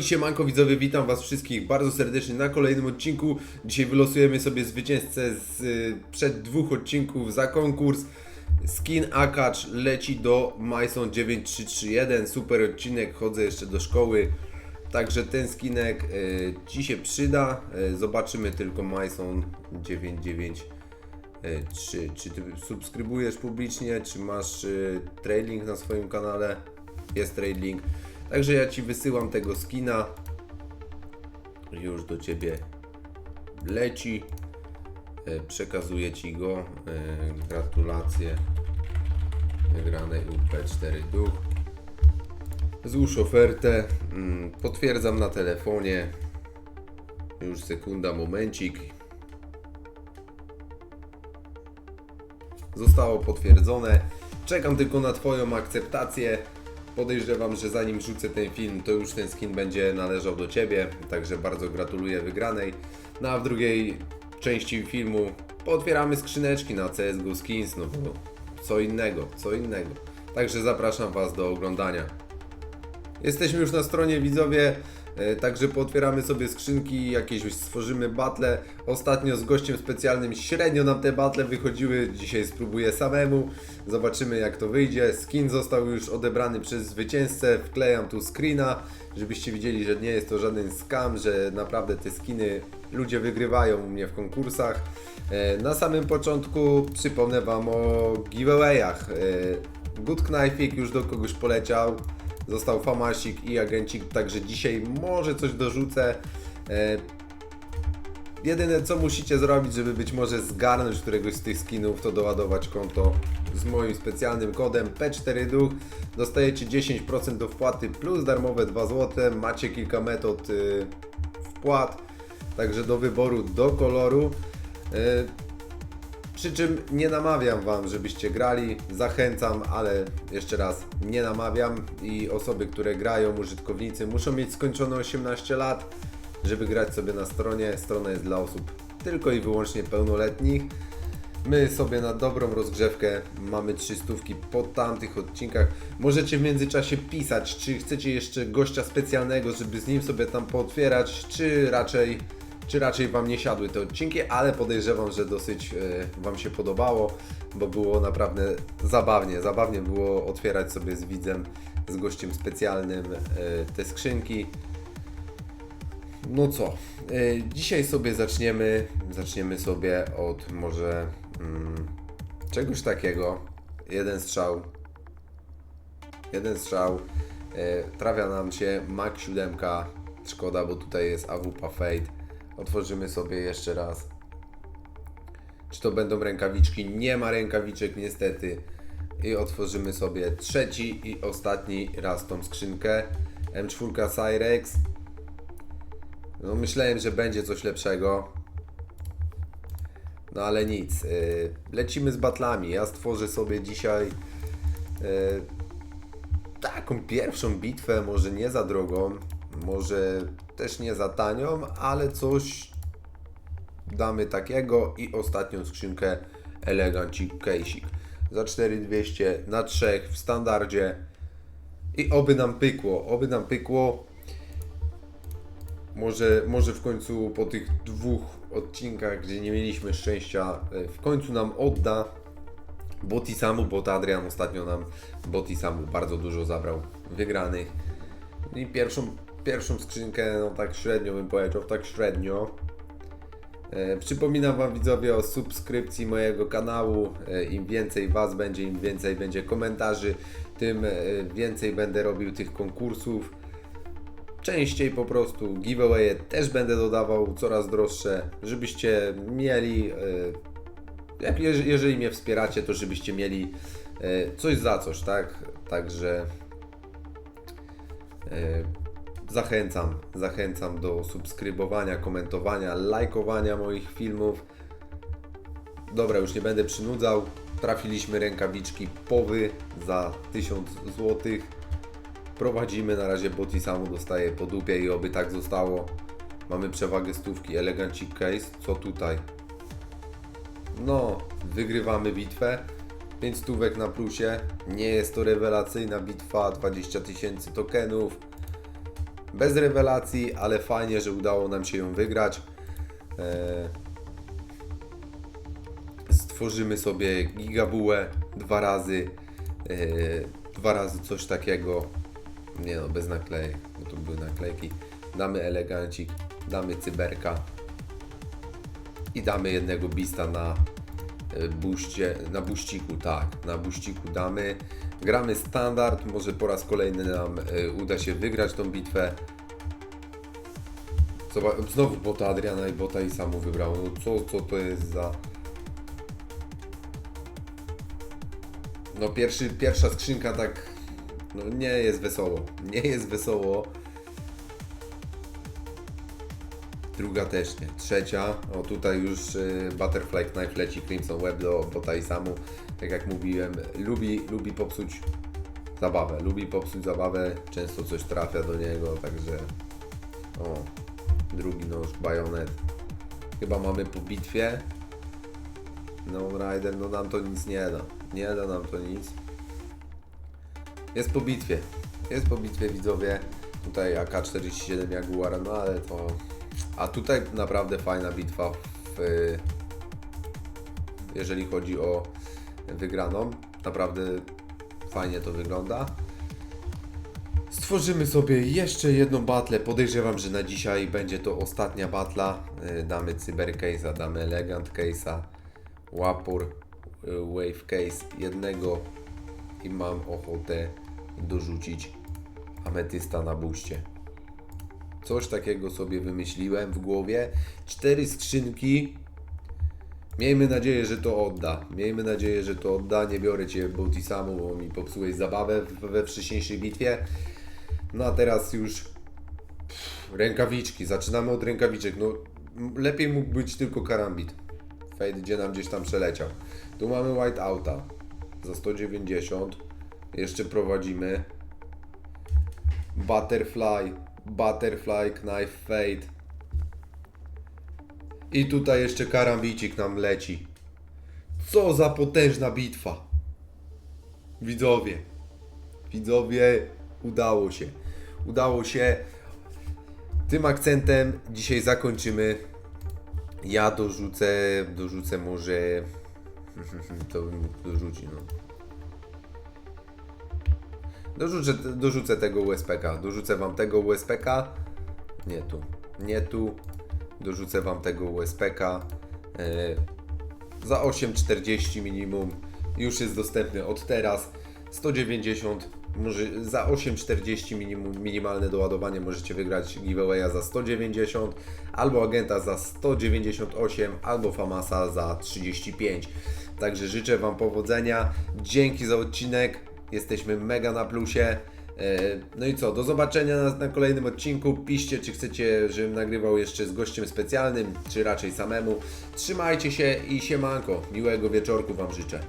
i siemanko widzowie, witam was wszystkich bardzo serdecznie na kolejnym odcinku. Dzisiaj wylosujemy sobie zwycięzcę z y, przed dwóch odcinków za konkurs. Skin Akacz leci do Myson 9331, super odcinek, chodzę jeszcze do szkoły. Także ten skinek y, Ci się przyda. Y, zobaczymy tylko Myson 993. Czy Ty subskrybujesz publicznie, czy masz y, trailing na swoim kanale? Jest trailing. Także ja Ci wysyłam tego skina. Już do Ciebie leci. E, Przekazuję Ci go. E, Gratulacje wygranej UP4 Duch. Złóż ofertę. Mm, Potwierdzam na telefonie. Już sekunda, momencik. Zostało potwierdzone. Czekam tylko na Twoją akceptację. Podejrzewam, że zanim rzucę ten film, to już ten skin będzie należał do Ciebie. Także bardzo gratuluję wygranej. No a w drugiej części filmu pootwieramy skrzyneczki na CSGO Skins, no bo co innego, co innego. Także zapraszam Was do oglądania. Jesteśmy już na stronie widzowie, także pootwieramy sobie skrzynki, jakieś stworzymy battle. Ostatnio z gościem specjalnym średnio nam te battle wychodziły, dzisiaj spróbuję samemu. Zobaczymy jak to wyjdzie. Skin został już odebrany przez zwycięzcę, wklejam tu screena, żebyście widzieli, że nie jest to żaden scam, że naprawdę te skiny ludzie wygrywają u mnie w konkursach. E, Na samym początku przypomnę Wam o giveawayach. E, Good Knife'ik już do kogoś poleciał. Został Famasik i Agencik, także dzisiaj może coś dorzucę. E, Jedyne co musicie zrobić, żeby być może zgarnąć któregoś z tych skinów, to doładować konto z moim specjalnym kodem P4Duch. Dostajecie 10% do wpłaty plus darmowe 2 zł. Macie kilka metod y, wpłat, także do wyboru, do koloru. Przy czym nie namawiam Wam, żebyście grali, zachęcam, ale jeszcze raz nie namawiam i osoby, które grają, użytkownicy muszą mieć skończone 18 lat, żeby grać sobie na stronie. Strona jest dla osób tylko i wyłącznie pełnoletnich. My sobie na dobrą rozgrzewkę mamy 300 po tamtych odcinkach. Możecie w międzyczasie pisać, czy chcecie jeszcze gościa specjalnego, żeby z nim sobie tam pootwierać, czy raczej czy raczej Wam nie siadły te odcinki, ale podejrzewam, że dosyć e, Wam się podobało, bo było naprawdę zabawnie. Zabawnie było otwierać sobie z widzem, z gościem specjalnym e, te skrzynki. No co, e, dzisiaj sobie zaczniemy, zaczniemy sobie od może mm, czegoś takiego. Jeden strzał, jeden strzał, trafia nam się Mac 7, szkoda, bo tutaj jest AWP Fade. Otworzymy sobie jeszcze raz. Czy to będą rękawiczki? Nie ma rękawiczek niestety. I otworzymy sobie trzeci i ostatni raz tą skrzynkę. M4 Cyrex. No myślałem, że będzie coś lepszego. No ale nic. Yy, lecimy z batlami. Ja stworzę sobie dzisiaj yy, taką pierwszą bitwę, może nie za drogą, może też nie za tanią, ale coś damy takiego i ostatnią skrzynkę Elegancik Case'ik za 4200 na 3 w standardzie. I oby nam pykło, oby nam pykło. Może, może w końcu po tych dwóch odcinkach, gdzie nie mieliśmy szczęścia, e, w końcu nam odda Botisamu, bo to Adrian ostatnio nam Botisamu bardzo dużo zabrał wygranych. I pierwszą, pierwszą skrzynkę, no tak średnio bym powiedział, tak średnio. E, przypominam Wam widzowie o subskrypcji mojego kanału. E, Im więcej Was będzie, im więcej będzie komentarzy, tym e, więcej będę robił tych konkursów. Częściej po prostu giveawaye też będę dodawał coraz droższe, żebyście mieli, e, jeżeli mnie wspieracie, to żebyście mieli e, coś za coś, tak? Także e, zachęcam, zachęcam do subskrybowania, komentowania, lajkowania moich filmów. Dobra, już nie będę przynudzał. Trafiliśmy rękawiczki powy za 1000 zł. Prowadzimy na razie Botisamu dostaje po dupie i oby tak zostało. Mamy przewagę stówki, elegancik case. Co tutaj? No, wygrywamy bitwę. 5 stówek na plusie. Nie jest to rewelacyjna bitwa, 20 tysięcy tokenów. Bez rewelacji, ale fajnie, że udało nam się ją wygrać. E, stworzymy sobie gigabułę dwa razy, e, dwa razy coś takiego, nie no, bez naklejek, bo to były naklejki, damy elegancik, damy cyberka i damy jednego bista na buście, na buściku, tak, na buściku damy, gramy standard, może po raz kolejny nam e, uda się wygrać tą bitwę, Zobacz, znowu bota Adriana i bota i samu wybrał. No co, co to jest za... No pierwszy, pierwsza skrzynka tak... No nie jest wesoło. Nie jest wesoło. Druga też nie. Trzecia. O tutaj już y, Butterfly Knife leci Crimson Web do bota i samu. Tak jak mówiłem, lubi, lubi popsuć zabawę. Lubi popsuć zabawę. Często coś trafia do niego, także... O, drugi nóż, bajonet. Chyba mamy po bitwie. No Rider, no nam to nic nie da. Nie da nam to nic. Jest po bitwie. Jest po bitwie widzowie. Tutaj AK-47 Jaguar, no ale to... A tutaj naprawdę fajna bitwa w... Jeżeli chodzi o wygraną. Naprawdę fajnie to wygląda. Stworzymy sobie jeszcze jedną batlę. Podejrzewam, że na dzisiaj będzie to ostatnia batla. Y, Damy Cyber Case'a, damy Elegant Case'a, Łapur, y, Wave Case jednego i mam ochotę dorzucić ametysta na buście. Coś takiego sobie wymyśliłem w głowie. Cztery skrzynki. Miejmy nadzieję, że to odda. Miejmy nadzieję, że to odda. Nie biorę Cię Bautisamu, bo mi popsułeś zabawę we wcześniejszej bitwie. No a teraz już pff, rękawiczki. Zaczynamy od rękawiczek. No lepiej mógł być tylko karambit. Fade gdzie nam gdzieś tam przeleciał. Tu mamy whiteouta za 190. Jeszcze prowadzimy. Butterfly, Butterfly, Knife Fade. I tutaj jeszcze karambicik nam leci. Co za potężna bitwa. Widzowie. Widzowie, udało się. Udało się. Tym akcentem dzisiaj zakończymy. Ja dorzucę, dorzucę może. To bym mógł dorzucić, no. Dorzucę, dorzucę tego USPK. Dorzucę wam tego USPK. Nie tu. Nie tu. Dorzucę wam tego USPK. E, za 8,40 minimum. Już jest dostępny od teraz. 190, może za 8,40 minimum, minimalne doładowanie możecie wygrać giveawaya za 190, albo agenta za 198, albo Famasa za 35. Także życzę Wam powodzenia. Dzięki za odcinek. Jesteśmy mega na plusie. E, No i co, do zobaczenia na, na kolejnym odcinku. Piszcie, czy chcecie, żebym nagrywał jeszcze z gościem specjalnym, czy raczej samemu. Trzymajcie się i siemanko. Miłego wieczorku Wam życzę.